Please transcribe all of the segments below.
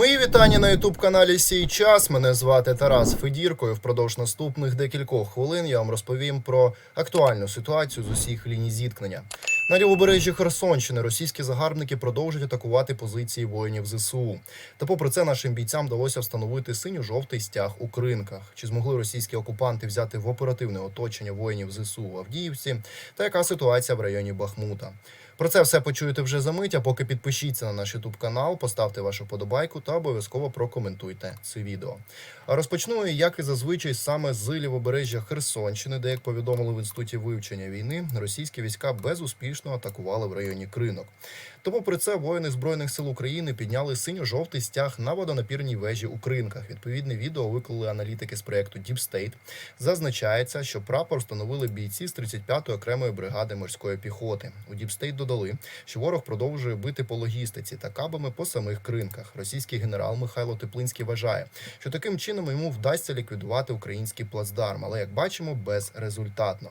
Мої вітання на ютуб каналі Сій час. Мене звати Тарас Федірко. І впродовж наступних декількох хвилин я вам розповім про актуальну ситуацію з усіх ліній зіткнення. На лівобережжі Херсонщини російські загарбники продовжують атакувати позиції воїнів ЗСУ. Та попри це нашим бійцям вдалося встановити синьо-жовтий стяг у кринках. Чи змогли російські окупанти взяти в оперативне оточення воїнів ЗСУ в Авдіївці? Та яка ситуація в районі Бахмута? Про це все почуєте вже за мить. А поки підпишіться на наш YouTube канал, поставте вашу подобайку та обов'язково прокоментуйте це відео. Розпочну як і зазвичай саме з лівобережжя Херсонщини, де, як повідомили в інституті вивчення війни, російські війська безуспішно атакували в районі Кринок. То, попри це, воїни збройних сил України підняли синьо-жовтий стяг на водонапірній вежі у Кринках. Відповідне відео виклали аналітики з проекту Deep State. Зазначається, що прапор встановили бійці з 35-ї окремої бригади морської піхоти. У Deep State додали, що ворог продовжує бити по логістиці та кабами по самих кринках. Російський генерал Михайло Теплинський вважає, що таким чином йому вдасться ліквідувати український плацдарм, але як бачимо, безрезультатно.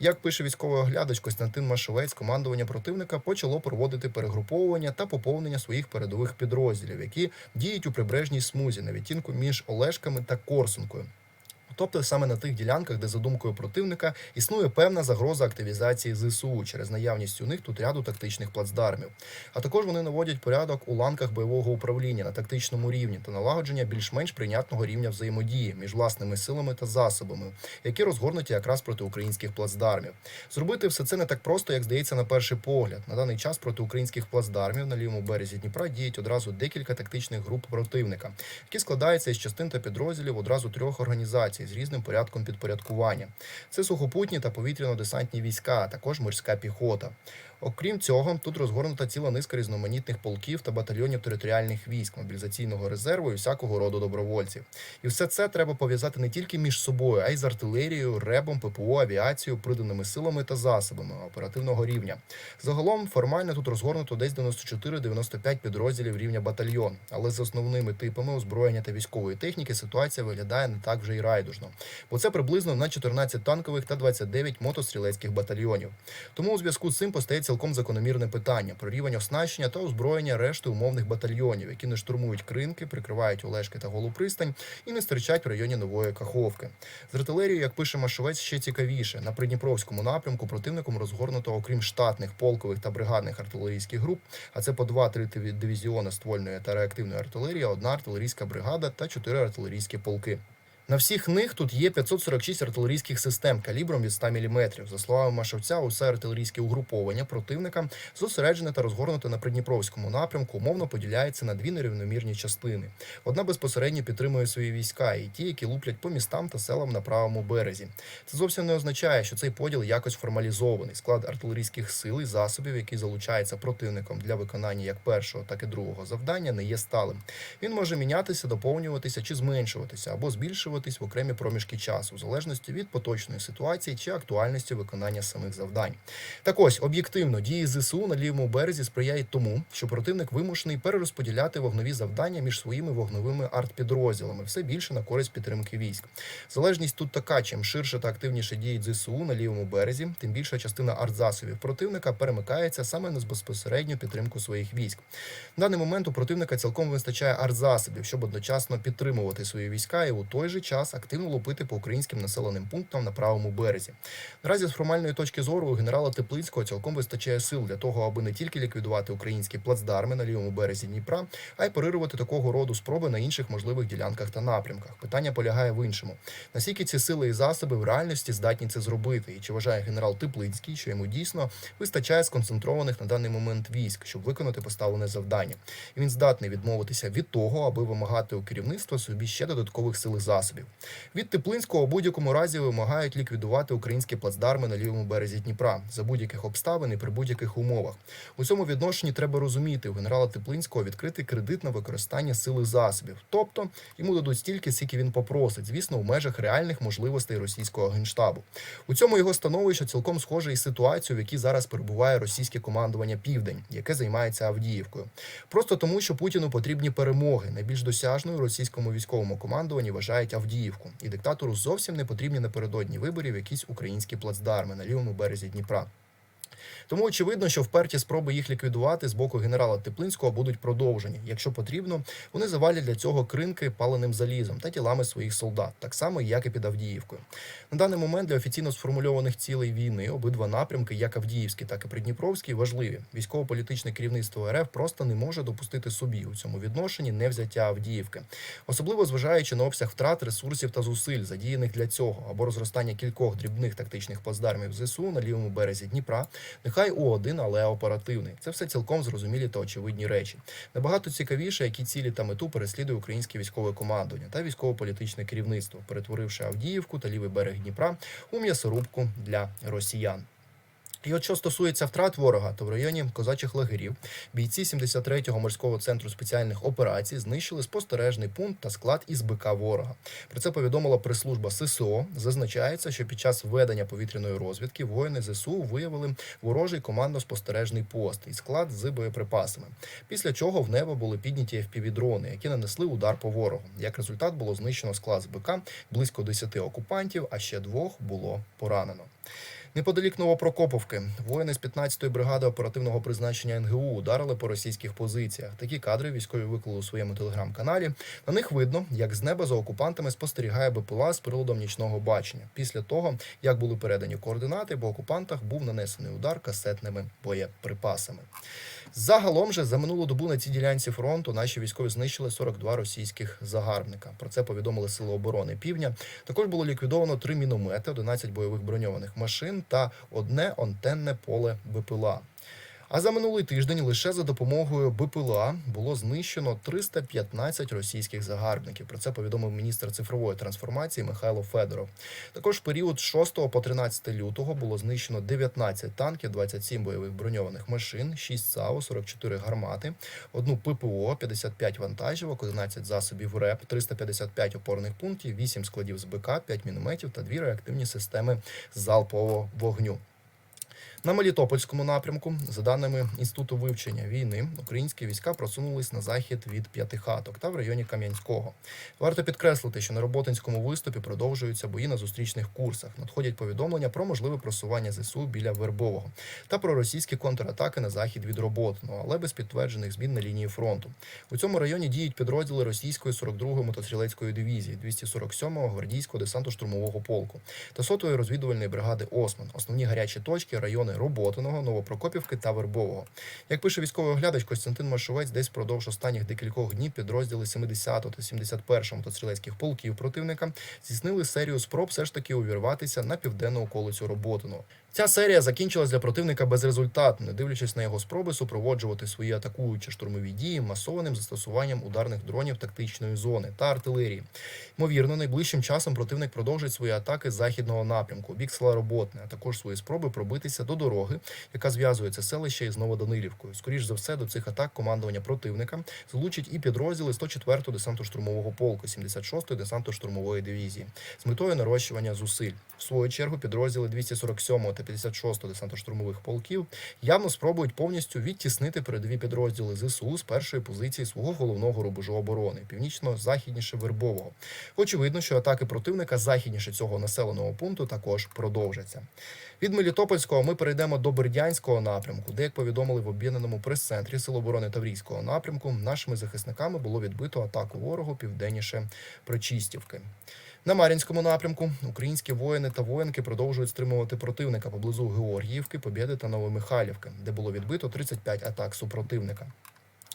Як пише військовий оглядач Костянтин Машовець, командування противника почало проводити перегруповування та поповнення своїх передових підрозділів, які діють у прибережній смузі на відтінку між Олешками та Корсункою. Тобто саме на тих ділянках, де за думкою противника існує певна загроза активізації ЗСУ через наявність у них тут ряду тактичних плацдармів. А також вони наводять порядок у ланках бойового управління на тактичному рівні та налагодження більш-менш прийнятного рівня взаємодії між власними силами та засобами, які розгорнуті якраз проти українських плацдармів. Зробити все це не так просто, як здається на перший погляд. На даний час проти українських плацдармів на лівому березі Дніпра діють одразу декілька тактичних груп противника, які складаються із частин та підрозділів одразу трьох організацій з різним порядком підпорядкування. Це сухопутні та повітряно-десантні війська, а також морська піхота. Окрім цього, тут розгорнута ціла низка різноманітних полків та батальйонів територіальних військ, мобілізаційного резерву і всякого роду добровольців. І все це треба пов'язати не тільки між собою, а й з артилерією, ребом, ППО, авіацією, приданими силами та засобами оперативного рівня. Загалом формально тут розгорнуто десь 94-95 підрозділів рівня батальйон, але з основними типами озброєння та військової техніки ситуація виглядає не так вже й райдужно, бо це приблизно на 14 танкових та 29 мотострілецьких батальйонів. Тому у зв'язку з цим постає цілком закономірне питання про рівень оснащення та озброєння решти умовних батальйонів, які не штурмують кринки, прикривають Олешки та Голопристань і не стирчать в районі нової Каховки. З артилерією, як пише Машовець, ще цікавіше. На Придніпровському напрямку противником розгорнуто, окрім штатних полкових та бригадних артилерійських груп, а це по 2-3 дивізіони ствольної та реактивної артилерії, одна артилерійська бригада та чотири артилерійські полки. На всіх них тут є 546 артилерійських систем калібром від 100 мм. За словами Машовця, усе артилерійське угруповання противника зосереджене та розгорнуте на Придніпровському напрямку, умовно поділяється на дві нерівномірні частини. Одна безпосередньо підтримує свої війська, і ті, які луплять по містам та селам на правому березі. Це зовсім не означає, що цей поділ якось формалізований. Склад артилерійських сил і засобів, які залучаються противником для виконання як першого, так і другого завдання, не є сталим. Він може мінятися, доповнюватися чи зменшуватися або збільшуватися в окремі проміжки часу, в залежності від поточної ситуації чи актуальності виконання самих завдань. Так ось об'єктивно дії ЗСУ на лівому березі сприяють тому, що противник вимушений перерозподіляти вогнові завдання між своїми вогновими артпідрозділами, все більше на користь підтримки військ. Залежність тут така: чим ширше та активніше діють ЗСУ на лівому березі, тим більша частина артзасобів противника перемикається саме на безпосередню підтримку своїх військ. В даний момент у противника цілком вистачає артзасобів, щоб одночасно підтримувати свої війська і у той же час активно лупити по українським населеним пунктам на правому березі. Наразі з формальної точки зору генерала Теплицького цілком вистачає сил для того, аби не тільки ліквідувати українські плацдарми на лівому березі Дніпра, а й парирувати такого роду спроби на інших можливих ділянках та напрямках. Питання полягає в іншому: наскільки ці сили і засоби в реальності здатні це зробити, і чи вважає генерал Теплицький, що йому дійсно вистачає сконцентрованих на даний момент військ, щоб виконати поставлене завдання. І він здатний відмовитися від того, аби вимагати у керівництва собі ще додаткових сил і засобів. Від Теплинського у будь-якому разі вимагають ліквідувати українські плацдарми на лівому березі Дніпра за будь-яких обставин і при будь-яких умовах. У цьому відношенні треба розуміти, у генерала Теплинського відкритий кредит на використання сили засобів, тобто йому дадуть стільки, скільки він попросить, звісно, в межах реальних можливостей російського генштабу. У цьому його становище цілком схоже із ситуацією, в якій зараз перебуває російське командування Південь, яке займається Авдіївкою. Просто тому, що Путіну потрібні перемоги. Найбільш досяжною російському військовому командуванні вважають Авдіївку, і диктатору зовсім не потрібні напередодні виборів якісь українські плацдарми на лівому березі Дніпра. Тому очевидно, що вперті спроби їх ліквідувати з боку генерала Теплинського будуть продовжені. Якщо потрібно, вони завалять для цього кринки паленим залізом та тілами своїх солдат, так само як і під Авдіївкою. На даний момент для офіційно сформульованих цілей війни обидва напрямки, як Авдіївський, так і Придніпровський, важливі. Військово-політичне керівництво РФ просто не може допустити собі у цьому відношенні невзяття Авдіївки, особливо зважаючи на обсяг втрат, ресурсів та зусиль, задіяних для цього, або розростання кількох дрібних тактичних плацдармів ЗСУ на лівому березі Дніпра, нехай у один, але оперативний. Це все цілком зрозумілі та очевидні речі. Набагато цікавіше, які цілі та мету переслідує українське військове командування та військово-політичне керівництво, перетворивши Авдіївку та лівий берег Дніпра у м'ясорубку для росіян. І от що стосується втрат ворога, то в районі козачих лагерів бійці 73-го морського центру спеціальних операцій знищили спостережний пункт та склад із БК ворога. Про це повідомила прес-служба ССО. Зазначається, що під час ведення повітряної розвідки воїни ЗСУ виявили ворожий командно-спостережний пост і склад з боєприпасами. Після чого в небо були підняті FPV-дрони, які нанесли удар по ворогу. Як результат було знищено склад з БК близько 10 окупантів, а ще двох було поранено. Неподалік Новопрокоповки воїни з 15-ї бригади оперативного призначення НГУ ударили по російських позиціях. Такі кадри військові виклали у своєму телеграм-каналі. На них видно, як з неба за окупантами спостерігає БПЛА з приладом нічного бачення. Після того, як були передані координати, по окупантах був нанесений удар касетними боєприпасами. Загалом же за минулу добу на цій ділянці фронту наші військові знищили 42 російських загарбника. Про це повідомили Сили оборони Півдня. Також було ліквідовано три міномети, 11 бойових броньованих машин та одне антенне поле БПЛА. А за минулий тиждень лише за допомогою БПЛА було знищено 315 російських загарбників. Про це повідомив міністр цифрової трансформації Михайло Федоров. Також в період з 6 по 13 лютого було знищено 19 танків, 27 бойових броньованих машин, 6 САУ, 44 гармати, одну ППО, 55 вантажівок, 11 засобів РЕП, 355 опорних пунктів, 8 складів з БК, 5 мінометів та 2 реактивні системи залпового вогню. На Мелітопольському напрямку, за даними інституту вивчення війни, українські війська просунулись на захід від п'ятихаток та в районі Кам'янського. Варто підкреслити, що на роботинському виступі продовжуються бої на зустрічних курсах. Надходять повідомлення про можливе просування ЗСУ біля Вербового та про російські контратаки на захід від Роботиного, але без підтверджених змін на лінії фронту. У цьому районі діють підрозділи російської 42-ї мотострілецької дивізії, 247-го гвардійського десантно-штурмового полку та сотої розвідувальної бригади Осман. Основні гарячі точки райони Роботиного, Новопрокопівки та Вербового. Як пише військовий оглядач Костянтин Машовець, десь впродовж останніх декількох днів підрозділи 70-го та 71-го мотострілецьких полків противника здійснили серію спроб все ж таки увірватися на південну околицю Роботиного. Ця серія закінчилась для противника безрезультатно, не дивлячись на його спроби супроводжувати свої атакуючі штурмові дії масованим застосуванням ударних дронів тактичної зони та артилерії. Ймовірно, найближчим часом противник продовжить свої атаки з західного напрямку, бік села Роботне, а також свої спроби пробитися до дороги, яка зв'язує це селище із Новоданилівкою. Скоріш за все, до цих атак командування противника залучить і підрозділи 104-го десантно-штурмового полку, 76-ї десантно-штурмової дивізії з метою нарощування зусиль. В свою чергу підрозділи 247-го та 56-го десантно-штурмових полків явно спробують повністю відтіснити передові підрозділи ЗСУ з першої позиції свого головного рубежу оборони, північно-західніше Вербового. Очевидно, що атаки противника західніше цього населеного пункту також продовжаться. Від Мелітопольського ми перейдемо до Бердянського напрямку, де, як повідомили в об'єднаному прес-центрі Сил оборони Таврійського напрямку, нашими захисниками було відбито атаку ворогу південніше Причистівки. На Мар'їнському напрямку українські воїни та воїнки продовжують стримувати противника поблизу Георгіївки, Побєди та Новомихайлівки, де було відбито 35 атак супротивника.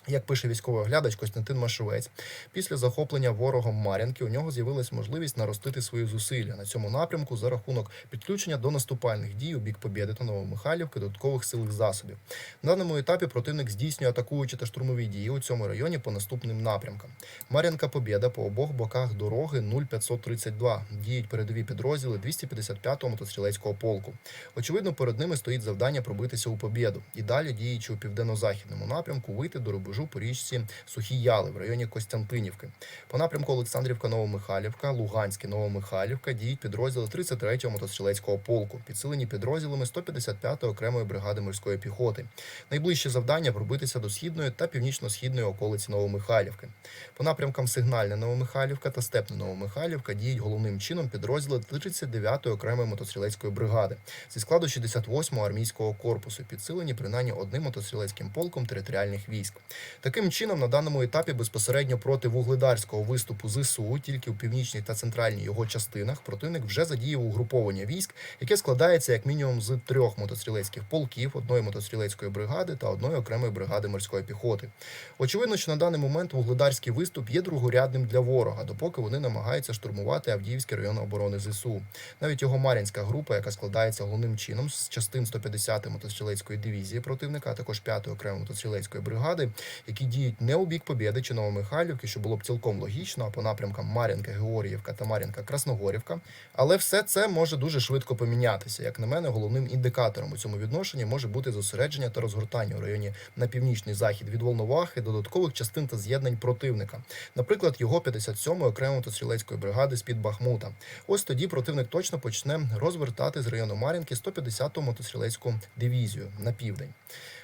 Як пише військовий оглядач Костянтин Машовець, після захоплення ворогом Мар'янки у нього з'явилась можливість наростити свої зусилля на цьому напрямку за рахунок підключення до наступальних дій у бік Побєди та Новомихайлівки додаткових силових засобів. На даному етапі противник здійснює атакуючі та штурмові дії у цьому районі по наступним напрямкам. Мар'янка Побєда по обох боках дороги 0532. Діють передові підрозділи 255-го мотострілецького полку. Очевидно, перед ними стоїть завдання пробитися у Побєду і далі, діючи у південно-західному напрямку, вийти до рубежу рубежу по річці Сухі Яли в районі Костянтинівки. По напрямку Олександрівка Новомихайлівка, Луганське Новомихайлівка діють підрозділи 33-го мотострілецького полку, підсилені підрозділами 155-ї окремої бригади морської піхоти. Найближче завдання пробитися до східної та північно-східної околиці Новомихайлівки. По напрямкам Сигнальна Новомихайлівка та Степна Новомихайлівка діють головним чином підрозділи 39-ї окремої мотострілецької бригади зі складу 68-го армійського корпусу, підсилені принаймні одним мотострілецьким полком територіальних військ. Таким чином, на даному етапі безпосередньо проти вугледарського виступу ЗСУ, тільки у північній та центральній його частинах, противник вже задіяв угруповання військ, яке складається як мінімум з трьох мотострілецьких полків, одної мотострілецької бригади та одної окремої бригади морської піхоти. Очевидно, що на даний момент вугледарський виступ є другорядним для ворога, допоки вони намагаються штурмувати Авдіївський район оборони ЗСУ. Навіть його Мар'їнська група, яка складається головним чином з частин 150-ї мотострілецької дивізії противника, а також 5-ї окремої мотострілецької бригади, які діють не у бік Побєди чи Новомихайлівки, що було б цілком логічно, а по напрямкам Мар'їнка, Георгіївка та Мар'їнка Красногорівка. Але все це може дуже швидко помінятися. Як на мене, головним індикатором у цьому відношенні може бути зосередження та розгортання у районі на північний захід від Волновахи додаткових частин та з'єднань противника, наприклад, його 57-ї окремої мотострілецької бригади з під Бахмута. Ось тоді противник точно почне розвертати з району Мар'їнки 150-ту мотострілецьку дивізію на південь.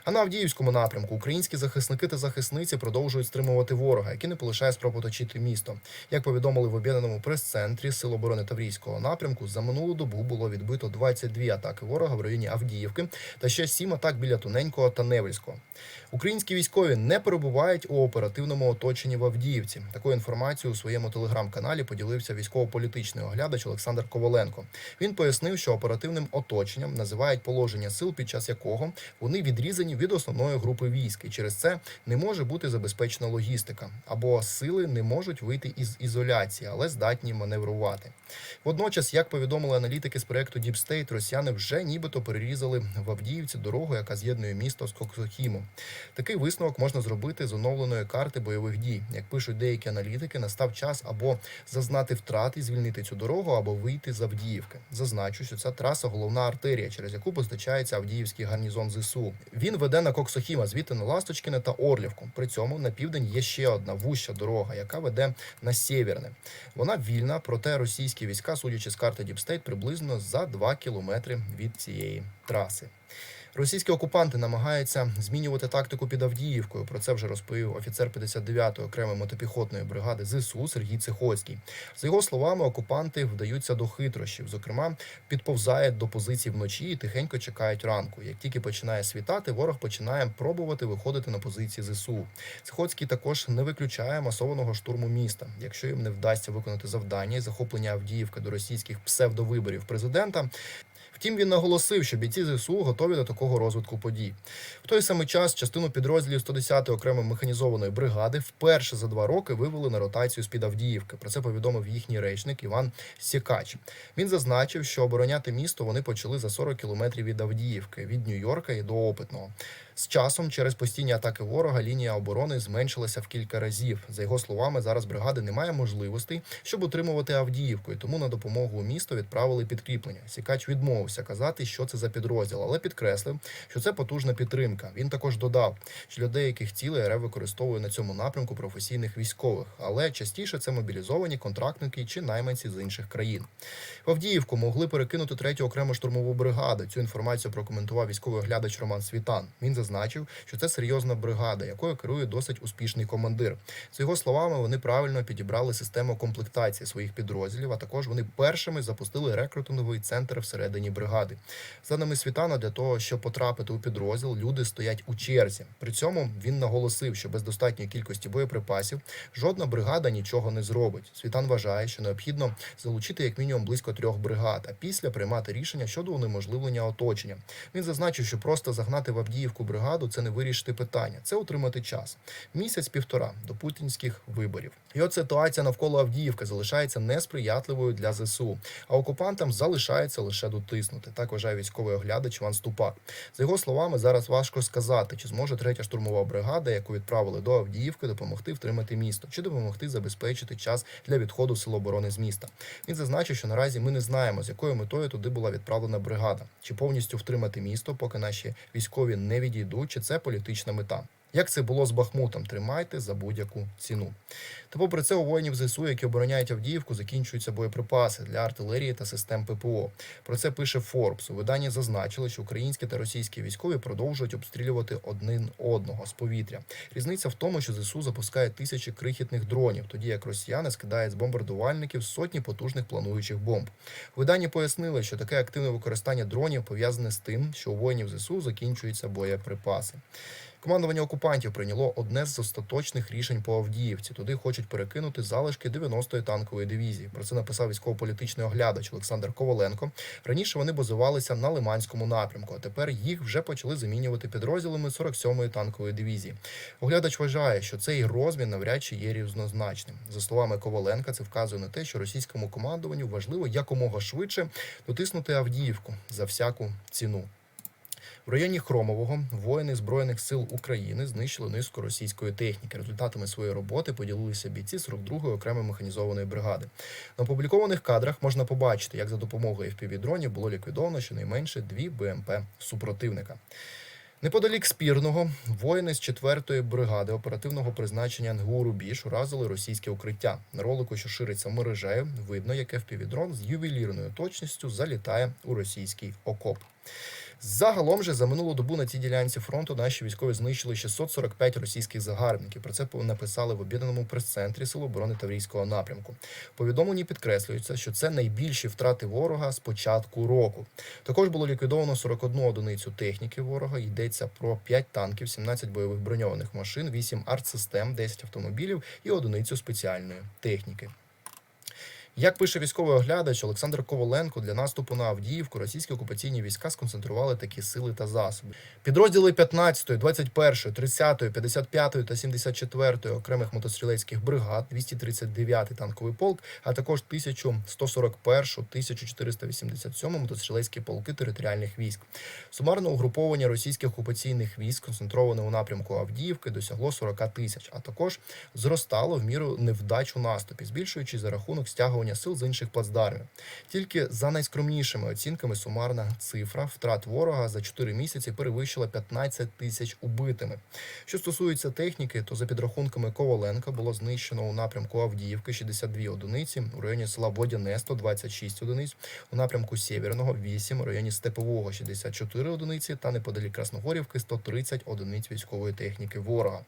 А на Авдіївському напрямку українські захисники та захисниці продовжують стримувати ворога, який не полишає спроб оточити місто. Як повідомили в об'єднаному прес-центрі Сил оборони Таврійського напрямку, за минулу добу було відбито 22 атаки ворога в районі Авдіївки та ще 7 атак біля Туненького та Невельського. Українські військові не перебувають у оперативному оточенні в Авдіївці. Таку інформацію у своєму телеграм-каналі поділився військово-політичний оглядач Олександр Коваленко. Він пояснив, що оперативним оточенням називають положення сил, під час якого вони відрізані від основної групи військ, і через це не може бути забезпечена логістика, або сили не можуть вийти із ізоляції, але здатні маневрувати. Водночас, як повідомили аналітики з проекту State, росіяни вже нібито перерізали в Авдіївці дорогу, яка з'єднує місто з Коксохімом. Такий висновок можна зробити з оновленої карти бойових дій. Як пишуть деякі аналітики, настав час або зазнати втрат і звільнити цю дорогу, або вийти з Авдіївки. Зазначу, що ця траса головна артерія, через яку постачається Авдіївський гарнізон ЗСУ. Він веде на Коксохіма, звідти на Ласточкине та Орлівку. При цьому на південь є ще одна вуща дорога, яка веде на Сєвєрне. Вона вільна, проте російські війська, судячи з карти State, приблизно за 2 кілометри від цієї траси. Російські окупанти намагаються змінювати тактику під Авдіївкою. Про це вже розповів офіцер 59-ї окремої мотопіхотної бригади ЗСУ Сергій Цихоцький. За його словами, окупанти вдаються до хитрощів. Зокрема, підповзають до позицій вночі і тихенько чекають ранку. Як тільки починає світати, ворог починає пробувати виходити на позиції ЗСУ. Цихоцький також не виключає масованого штурму міста. Якщо їм не вдасться виконати завдання і захоплення Авдіївки до російських псевдовиборів президента. Втім, він наголосив, що бійці ЗСУ готові до такого розвитку подій. В той самий час частину підрозділів 110-ї окремої механізованої бригади вперше за два роки вивели на ротацію з під Авдіївки. Про це повідомив їхній речник Іван Сікач. Він зазначив, що обороняти місто вони почали за 40 кілометрів від Авдіївки, від Нью-Йорка і до Опитного. З часом, через постійні атаки ворога, лінія оборони зменшилася в кілька разів. За його словами, зараз бригади немає можливостей, щоб утримувати Авдіївку, і тому на допомогу місто відправили підкріплення. Сікач відмовився казати, що це за підрозділ, але підкреслив, що це потужна підтримка. Він також додав, що для деяких цілей РФ використовує на цьому напрямку професійних військових, але частіше це мобілізовані контрактники чи найманці з інших країн. В Авдіївку могли перекинути третю окрему штурмову бригаду. Цю інформацію прокоментував військовий оглядач Роман Світан. Він зазначив, що це серйозна бригада, якою керує досить успішний командир. За його словами, вони правильно підібрали систему комплектації своїх підрозділів. А також вони першими запустили рекрутинговий центр всередині. За даними Світана, для того, щоб потрапити у підрозділ, люди стоять у черзі. При цьому він наголосив, що без достатньої кількості боєприпасів жодна бригада нічого не зробить. Світан вважає, що необхідно залучити як мінімум близько трьох бригад, а після приймати рішення щодо унеможливлення оточення. Він зазначив, що просто загнати в Авдіївку бригаду це не вирішити питання, це отримати час. Місяць-півтора до путінських виборів. І от ситуація навколо Авдіївки залишається несприятливою для ЗСУ, а окупантам залишається лише дотиснути. Так вважає військовий оглядач Іван Ступак. За його словами, зараз важко сказати, чи зможе третя штурмова бригада, яку відправили до Авдіївки, допомогти втримати місто, чи допомогти забезпечити час для відходу сил оборони з міста. Він зазначив, що наразі ми не знаємо, з якою метою туди була відправлена бригада, чи повністю втримати місто, поки наші військові не відійдуть, чи це політична мета. Як це було з Бахмутом, тримайте за будь-яку ціну. Та попри це у воїнів ЗСУ, які обороняють Авдіївку, закінчуються боєприпаси для артилерії та систем ППО. Про це пише Форбс. У виданні зазначили, що українські та російські військові продовжують обстрілювати один одного з повітря. Різниця в тому, що ЗСУ запускає тисячі крихітних дронів, тоді як росіяни скидають з бомбардувальників сотні потужних плануючих бомб. В виданні пояснили, що таке активне використання дронів пов'язане з тим, що у воїнів ЗСУ закінчуються боєприпаси. Командування окупантів прийняло одне з остаточних рішень по Авдіївці. Туди хочуть перекинути залишки 90-ї танкової дивізії. Про це написав військово-політичний оглядач Олександр Коваленко. Раніше вони базувалися на Лиманському напрямку, а тепер їх вже почали замінювати підрозділами 47-ї танкової дивізії. Оглядач вважає, що цей розмін навряд чи є рівнозначним. За словами Коваленка, це вказує на те, що російському командуванню важливо якомога швидше дотиснути Авдіївку за всяку ціну. В районі Хромового воїни Збройних сил України знищили низку російської техніки. Результатами своєї роботи поділилися бійці 42-ї окремої механізованої бригади. На опублікованих кадрах можна побачити, як за допомогою FPV-дронів було ліквідовано щонайменше дві БМП супротивника. Неподалік спірного воїни з 4-ї бригади оперативного призначення НГУ «Рубіж» уразили російське укриття. На ролику, що шириться мережею, видно, як FPV-дрон з ювелірною точністю залітає у російський окоп. Загалом же за минулу добу на цій ділянці фронту наші військові знищили 645 російських загарбників. Про це написали в об'єднаному прес-центрі Сил оборони Таврійського напрямку. В Повідомленні підкреслюється, що це найбільші втрати ворога з початку року. Також було ліквідовано 41 одиницю техніки ворога. Йдеться про 5 танків, 17 бойових броньованих машин, 8 артсистем, 10 автомобілів і одиницю спеціальної техніки. Як пише військовий оглядач Олександр Коваленко, для наступу на Авдіївку російські окупаційні війська сконцентрували такі сили та засоби. Підрозділи 15, 21, 30, 55 та 74 окремих мотострілецьких бригад, 239 танковий полк, а також 1141, 1487 мотострілецькі полки територіальних військ. Сумарне угруповання російських окупаційних військ, сконцентроване у напрямку Авдіївки, досягло 40 тисяч, а також зростало в міру невдач у наступі, збільшуючи за рахунок стягування сил з інших плацдармів. Тільки за найскромнішими оцінками сумарна цифра втрат ворога за 4 місяці перевищила 15 тисяч убитими. Що стосується техніки, то за підрахунками Коваленка було знищено у напрямку Авдіївки 62 одиниці, у районі села Бодяне 126 одиниць, у напрямку Сєвєрного 8, у районі Степового 64 одиниці та неподалік Красногорівки 130 одиниць військової техніки ворога.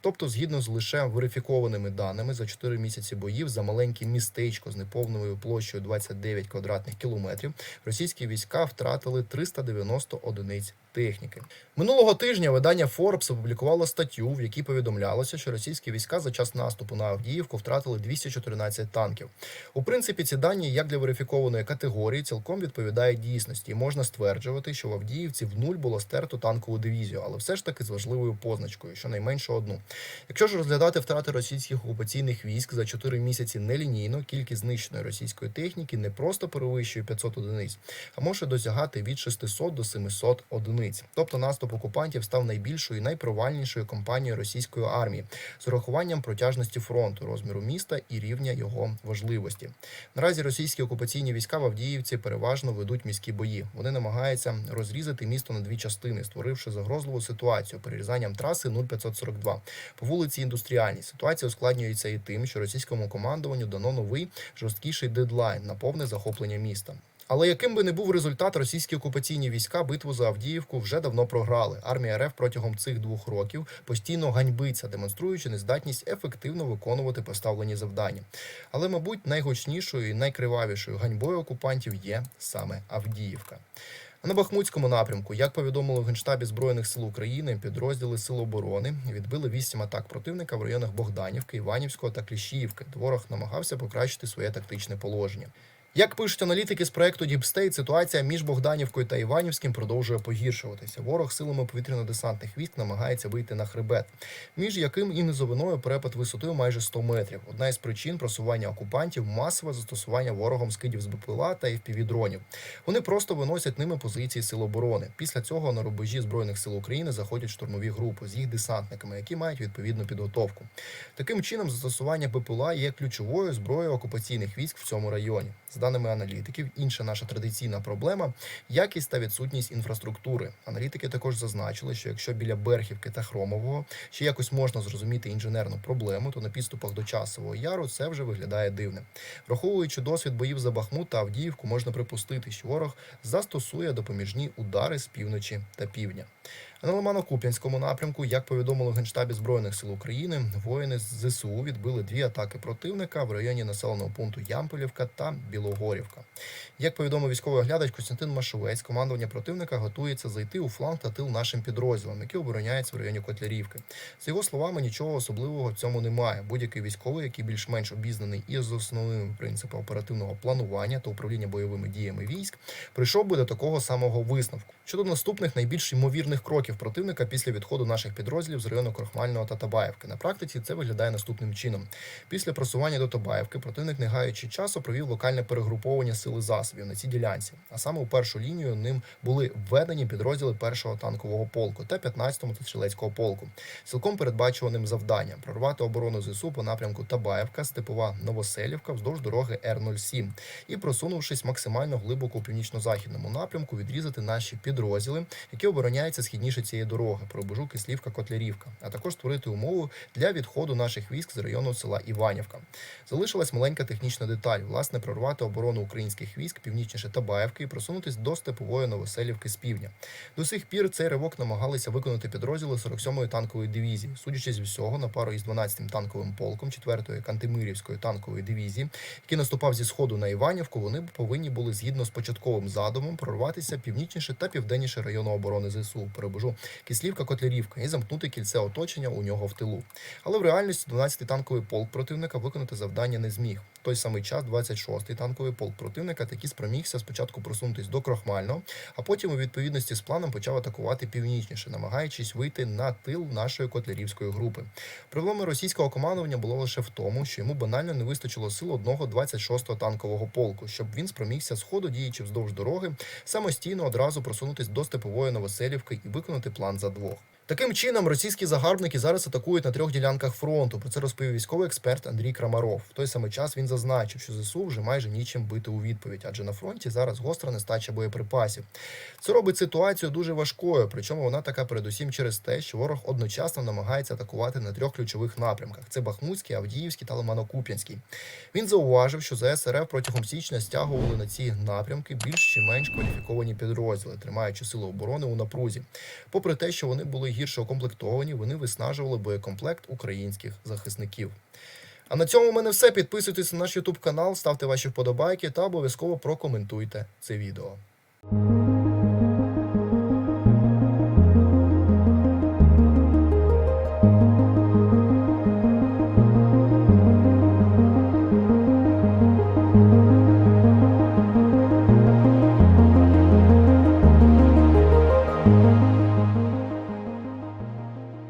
Тобто, згідно з лише верифікованими даними, за 4 місяці боїв за маленьке містечко з неповною площею 29 квадратних кілометрів російські війська втратили 390 одиниць техніки. Минулого тижня видання Forbes опублікувало статтю, в якій повідомлялося, що російські війська за час наступу на Авдіївку втратили 214 танків. У принципі, ці дані, як для верифікованої категорії, цілком відповідають дійсності, і можна стверджувати, що в Авдіївці в нуль було стерто танкову дивізію, але все ж таки з важливою позначкою, щонайменше одну. Якщо ж розглядати втрати російських окупаційних військ за 4 місяці нелінійно, кількість знищеної російської техніки не просто перевищує 500 одиниць, а може досягати від 600 до 700 одиниць. Тобто наступ окупантів став найбільшою і найпровальнішою кампанією російської армії з урахуванням протяжності фронту, розміру міста і рівня його важливості. Наразі російські окупаційні війська в Авдіївці переважно ведуть міські бої. Вони намагаються розрізати місто на дві частини, створивши загрозливу ситуацію перерізанням траси 0542 по вулиці Індустріальній. Ситуація ускладнюється і тим, що російському командуванню дано новий жорсткіший дедлайн на повне захоплення міста. Але яким би не був результат, російські окупаційні війська битву за Авдіївку вже давно програли. Армія РФ протягом цих двох років постійно ганьбиться, демонструючи нездатність ефективно виконувати поставлені завдання. Але, мабуть, найгучнішою і найкривавішою ганьбою окупантів є саме Авдіївка. На Бахмутському напрямку, як повідомили в Генштабі Збройних сил України, підрозділи Сил оборони відбили вісім атак противника в районах Богданівки, Іванівського та Кліщіївки. Ворог намагався покращити своє тактичне положення. Як пишуть аналітики з проекту State, ситуація між Богданівкою та Іванівським продовжує погіршуватися. Ворог силами повітряно-десантних військ намагається вийти на хребет, між яким і низовиною перепад висотою майже 100 метрів. Одна із причин просування окупантів масове застосування ворогом скидів з БПЛА та FPV-дронів. Вони просто виносять ними позиції сил оборони. Після цього на рубежі збройних сил України заходять штурмові групи з їх десантниками, які мають відповідну підготовку. Таким чином, застосування БПЛА є ключовою зброєю окупаційних військ в цьому районі. Даними аналітиків, інша наша традиційна проблема якість та відсутність інфраструктури. Аналітики також зазначили, що якщо біля Берхівки та Хромового ще якось можна зрозуміти інженерну проблему, то на підступах до часового яру це вже виглядає дивним. Враховуючи досвід боїв за Бахмут та Авдіївку, можна припустити, що ворог застосує допоміжні удари з півночі та півдня. На Лимано-Куп'янському напрямку, як повідомили в Генштабі Збройних сил України, воїни з ЗСУ відбили дві атаки противника в районі населеного пункту Ямполівка та Білогорівка. Як повідомив військовий оглядач Костянтин Машовець, командування противника готується зайти у фланг та тил нашим підрозділам, які обороняються в районі Котлярівки. З його словами, нічого особливого в цьому немає. Будь-який військовий, який більш-менш обізнаний із основними принципами оперативного планування та управління бойовими діями військ, прийшов би до такого самого висновку. Щодо наступних найбільш ймовірних кроків противника після відходу наших підрозділів з району Крохмального та Табаєвки. На практиці це виглядає наступним чином. Після просування до Табаєвки противник, не гаючи часу, провів локальне перегруповування сили засобів на цій ділянці. А саме у першу лінію ним були введені підрозділи першого танкового полку та 15-го стрілецького полку. Цілком передбачуваним завданням прорвати оборону ЗСУ по напрямку Табаєвка, Степова, Новоселівка вздовж дороги Р-07 і просунувшись максимально глибоко у північно-західному напрямку, відрізати наші підрозділи, які обороняються східніше цієї дороги, пробежу Кислівка Котлярівка, а також створити умову для відходу наших військ з району села Іванівка. Залишилась маленька технічна деталь: власне, прорвати оборону українських військ північніше Табаєвки і просунутись до степової Новоселівки з півдня. До сих пір цей ривок намагалися виконати підрозділи 47-ї танкової дивізії. Судячи з всього, на пару із 12-м танковим полком 4-ї Кантемирівської танкової дивізії, який наступав зі сходу на Іванівку, вони повинні були згідно з початковим задумом прорватися північніше та південніше району оборони ЗСУ, Кислівка Котлярівка і замкнути кільце оточення у нього в тилу. Але в реальності 12-й танковий полк противника виконати завдання не зміг. В той самий час 26-й танковий полк противника таки спромігся спочатку просунутись до Крохмального, а потім у відповідності з планом почав атакувати північніше, намагаючись вийти на тил нашої котлярівської групи. Проблема російського командування було лише в тому, що йому банально не вистачило сил одного 26-го танкового полку, щоб він спромігся з ходу, діючи вздовж дороги, самостійно одразу просунутись до степової Новоселівки і виконати план за двох. Таким чином, російські загарбники зараз атакують на трьох ділянках фронту. Про це розповів військовий експерт Андрій Крамаров. В той самий час він зазначив, що ЗСУ вже майже нічим бити у відповідь, адже на фронті зараз гостра нестача боєприпасів. Це робить ситуацію дуже важкою, причому вона така передусім через те, що ворог одночасно намагається атакувати на трьох ключових напрямках: це Бахмутський, Авдіївський та Лимано-Куп'янський. Він зауважив, що ЗС РФ протягом січня стягували на ці напрямки більш чи менш кваліфіковані підрозділи, тримаючи сили оборони у напрузі. Попри те, що вони були гірше укомплектовані, вони виснажували боєкомплект українських захисників. А на цьому в мене все. Підписуйтесь на наш YouTube канал, ставте ваші вподобайки та обов'язково прокоментуйте це відео.